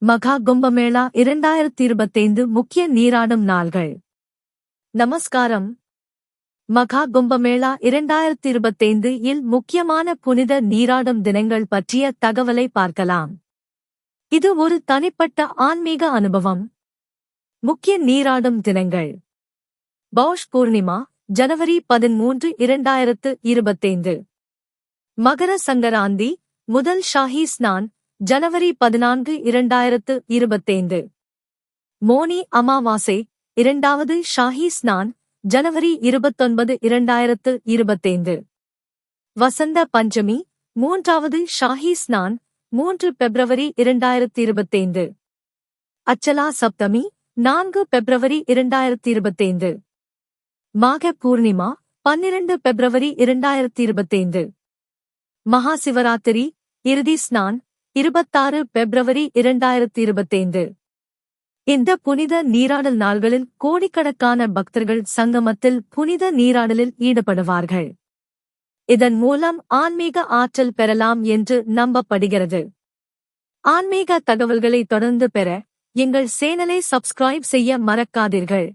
மகா கும்பமேளா இரண்டாயிரத்தி இருபத்தைந்து முக்கிய நீராடும் நாள்கள். நமஸ்காரம். மகா கும்பமேளா இரண்டாயிரத்தி இருபத்தைந்து இல் முக்கியமான புனித நீராடும் தினங்கள் பற்றிய தகவலை பார்க்கலாம். இது ஒரு தனிப்பட்ட ஆன்மீக அனுபவம். முக்கிய நீராடும் தினங்கள். பௌஷ் பூர்ணிமா ஜனவரி பதிமூன்று இரண்டாயிரத்து இருபத்தைந்து. மகர சங்கராந்தி முதல் ஷாஹி ஸ்நான் ஜனவரி பதினான்கு இரண்டாயிரத்து இருபத்தைந்து. மோனி அமாவாசை இரண்டாவது ஷாஹி ஸ்நான் ஜனவரி இருபத்தொன்பது இரண்டாயிரத்து இருபத்தைந்து. வசந்த பஞ்சமி மூன்றாவது ஷாஹி ஸ்நான் மூன்று பிப்ரவரி இரண்டாயிரத்து இருபத்தைந்து. அச்சலா சப்தமி நான்கு பிப்ரவரி இரண்டாயிரத்து இருபத்தைந்து. மாக பூர்ணிமா பன்னிரண்டு பிப்ரவரி இரண்டாயிரத்து இருபத்தைந்து. மகா சிவராத்திரி இறுதி ஸ்நான் இருபத்தாறு பிப்ரவரி இரண்டாயிரத்தி இருபத்தைந்து இந்த புனித நீராடல் நாள்களில் கோடிக்கணக்கான பக்தர்கள் சங்கமத்தில் புனித நீராடலில் ஈடுபடுவார்கள். இதன் மூலம் ஆன்மீக ஆற்றல் பெறலாம் என்று நம்பப்படுகிறது. ஆன்மீக தகவல்களை தொடர்ந்து பெற எங்கள் சேனலை சப்ஸ்கிரைப் செய்ய மறக்காதீர்கள்.